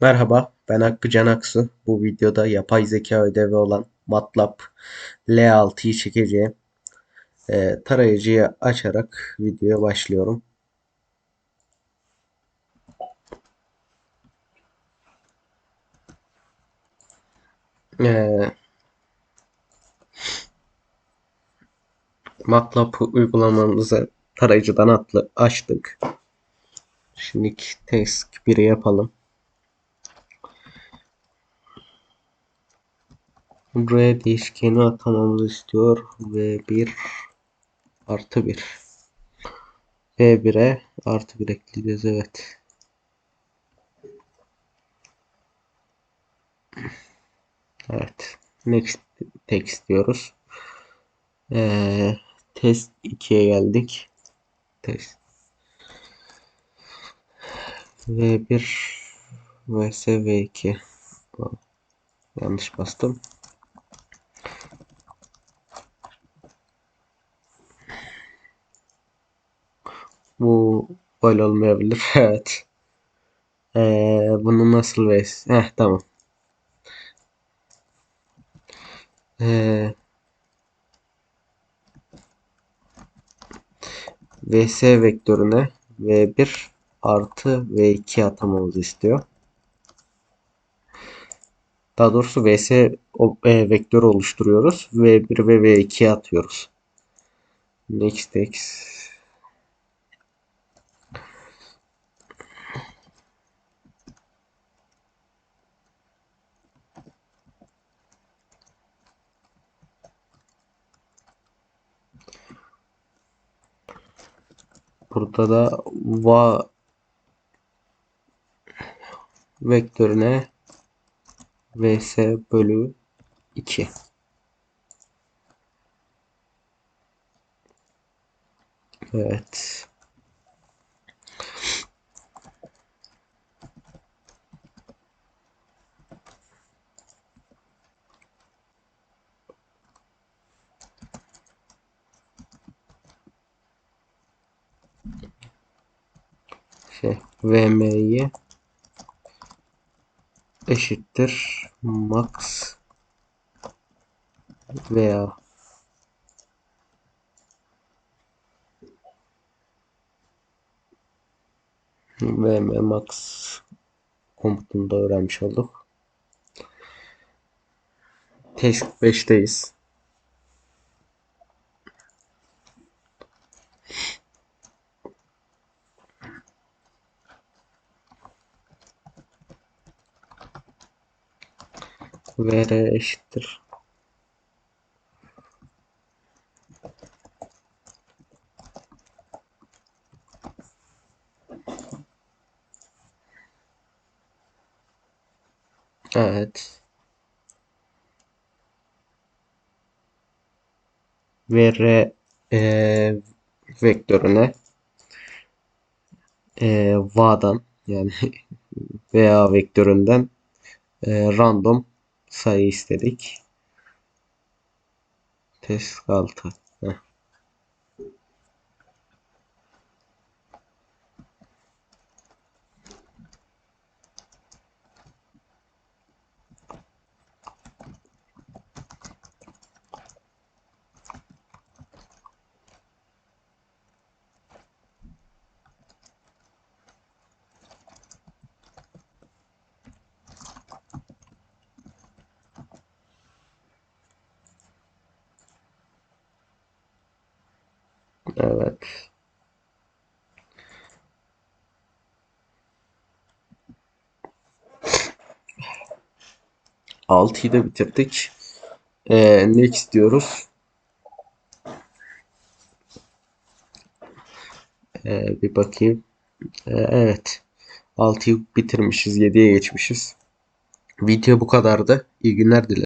Merhaba, ben Hakkı Can. Bu videoda yapay zeka ödevi olan MATLAB L6'yı çekeceğim. Ee, tarayıcıyı açarak videoya başlıyorum. Ee, MATLAB uygulamamızı tarayıcıdan atlı açtık. Şimdi test 1'i yapalım. Buraya değişkeni atamamızı istiyor. V1 artı 1. V1'e artı 1 ekleyeceğiz. Evet. Evet. Next text diyoruz. Ee, test 2'ye geldik. Test. V1 vs V2. Yanlış bastım. Bu böyle olmayabilir. Evet. Ee, bunu nasıl vs? Heh tamam. Ee, vs vektörüne v1 artı v2 atamamızı istiyor. Daha doğrusu vs o, e, vektörü oluşturuyoruz. v1 ve v2 atıyoruz. Next x Burada da va vektörüne vs bölü 2. Evet. Şey vm'yi eşittir max veya vm max komutunu öğrenmiş olduk. Test 5'teyiz. Vr eşittir. Evet. vr e, vektörüne e, va'dan yani veya vektöründen e, random sayı istedik. Test 6. Heh. Evet. Altıyı da bitirdik. Ee, next diyoruz. Ee, bir bakayım. Ee, evet. 6'yı bitirmişiz. 7'ye geçmişiz. Video bu kadardı. İyi günler dilerim.